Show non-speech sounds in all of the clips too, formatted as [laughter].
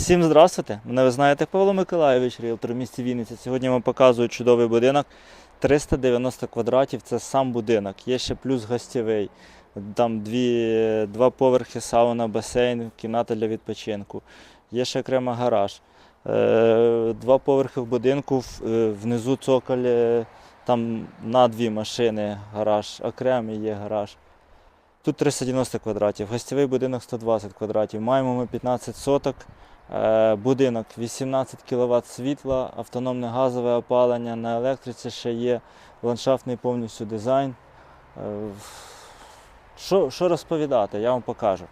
Всім здравствуйте! Мене ви знаєте Павло Миколайович, ріелтор в місті Вінниця. Сьогодні вам показую чудовий будинок. 390 квадратів це сам будинок. Є ще плюс гостєвий. Там дві, два поверхи, сауна, басейн, кімната для відпочинку. Є ще окремо гараж. Е, Два поверхи в будинку, е, внизу цоколь, е, там на дві машини гараж, окремий є гараж. Тут 390 квадратів, гостєвий будинок 120 квадратів. Маємо ми 15 соток. Е, Будинок 18 кВт світла, автономне газове опалення, на електриці ще є ландшафтний повністю дизайн. Е, Що, що розповідати, я вам покажу.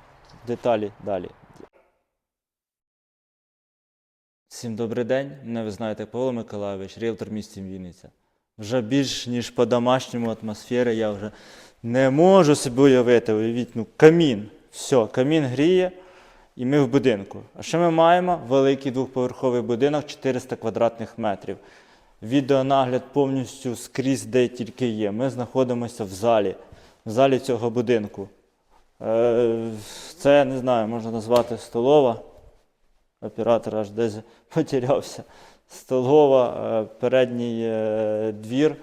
Деталі далі. Всім добрий день. Мене ви знаєте Павло Миколайович, ріелтор місті Вінниця. Вже більш ніж по-домашньому атмосфері я вже не можу собі уявити. Уявіть, ну камін. Все, камін гріє, і ми в будинку. А що ми маємо? Великий двохповерховий будинок 400 квадратних метрів. Відеонагляд повністю скрізь, де тільки є. Ми знаходимося в залі, в залі цього будинку. Е, Це, не знаю, можна назвати столова. Оператор аж десь [laughs] потерявся. Столова, е, передній е, двір,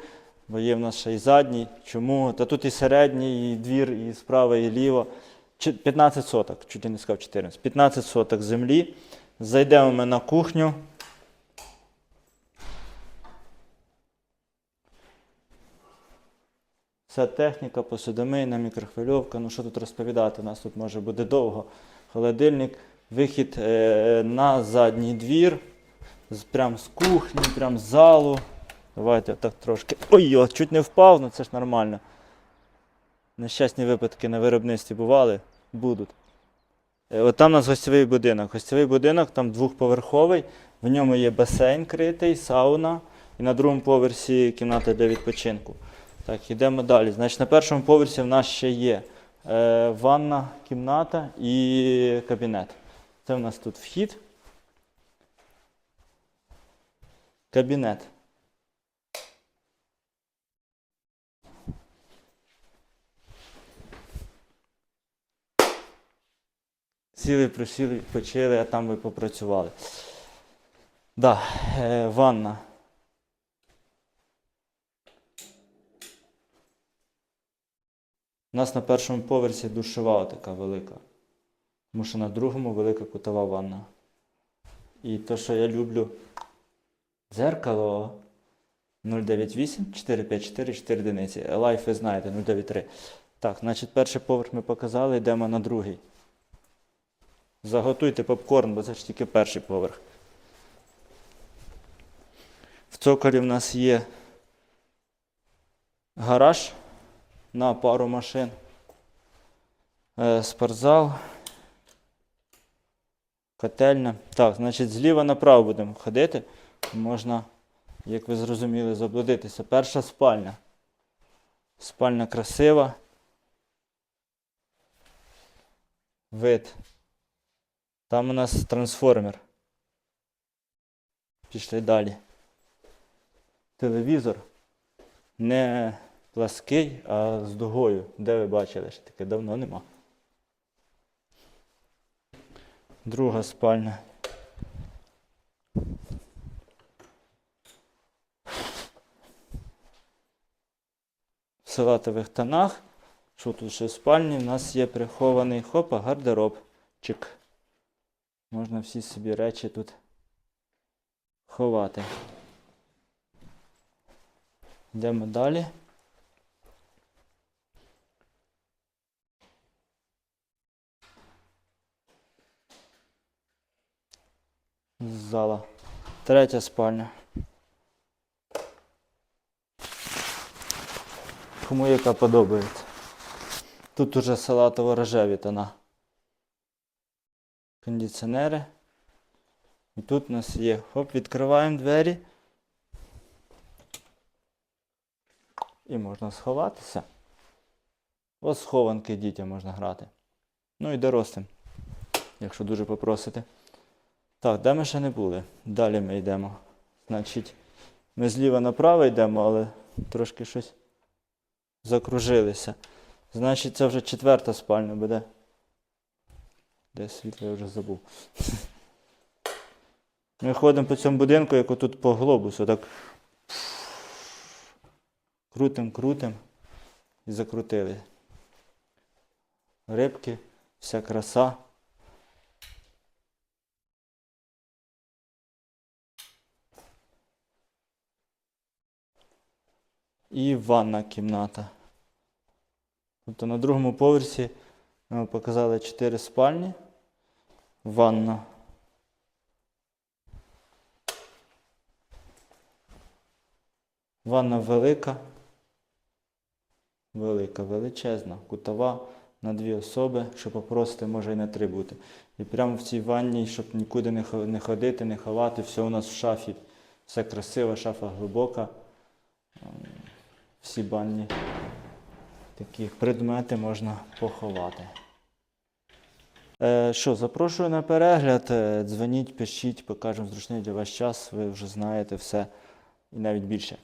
бо є в нас ще й задній. Чому? Та тут і середній, і двір, і справа, і ліво. Чи- 15 соток, чуть я не сказав 14. 15 соток землі. Зайдемо ми на кухню. Вся техніка, посудомийна, мікрохвильовка. Ну що тут розповідати? У нас тут може бути довго. Холодильник, вихід е, на задній двір. З, прям з кухні, прям з залу. Давайте так трошки. Ой, йо, чуть не впав, ну це ж нормально. Нещасні випадки на виробництві бували, будуть. Е, От там у нас гостєвий будинок. Гостєвий будинок там двохповерховий, в ньому є басейн критий, сауна, і на другому поверсі кімната для відпочинку. Так, йдемо далі. Значить, на першому поверсі в нас ще є е, ванна, кімната і кабінет. Це в нас тут вхід. Кабінет. Сіли, присіли, відпочили, а там ви попрацювали. Да, е, ванна. У нас на першому поверсі душова така велика. Тому що на другому велика кутова ванна. І те, що я люблю дзеркало 098 454 4 одиниці. Лайф ви знаєте, 093. Так, значить, перший поверх ми показали, йдемо на другий. Заготуйте попкорн, бо це ж тільки перший поверх. В цоколі в нас є гараж на пару машин. Е, спортзал. Котельня. Так, значить, зліва направо будемо ходити. Можна, як ви зрозуміли, заблудитися. Перша спальня. Спальня красива. Вид. Там у нас трансформер. Пішли далі. Телевізор. Не плаский, а з дугою. Де ви бачили? Ще таке давно нема. Друга спальня. В салатових тонах. Що тут ще в спальні? У нас є прихований хопа, гардеробчик. Можна всі собі речі тут ховати. Йдемо далі. Зала. Третя спальня. Кому яка подобається. Тут уже салатово-рожеві тона. Кондиціонери. І тут у нас є. Хоп, відкриваємо двері. І можна сховатися. Ось схованки дітям можна грати. Ну і дорослим, якщо дуже попросите. Так, де ми ще не були? Далі ми йдемо. Значить, ми зліва направо йдемо, але трошки щось закружилися. Значить, це вже четверта спальня буде. Де світло я вже забув. [laughs] Ми ходимо по цьому будинку, як отут по глобусу, так крутим, крутим і закрутили. Рибки, вся краса. І ванна кімната. Тобто на другому поверсі ми показали 4 спальні, ванна. Ванна велика. Велика, величезна, кутова на дві особи, що попросити, може і на три бути. І прямо в цій ванні, щоб нікуди не ходити, не ховати, все у нас в шафі. Все красиво, шафа глибока. Ем, Всі банні такі предмети можна поховати. Е, що, запрошую на перегляд. Е, Дзвоніть, пишіть, покажемо зручний для вас час. Ви вже знаєте все і навіть більше.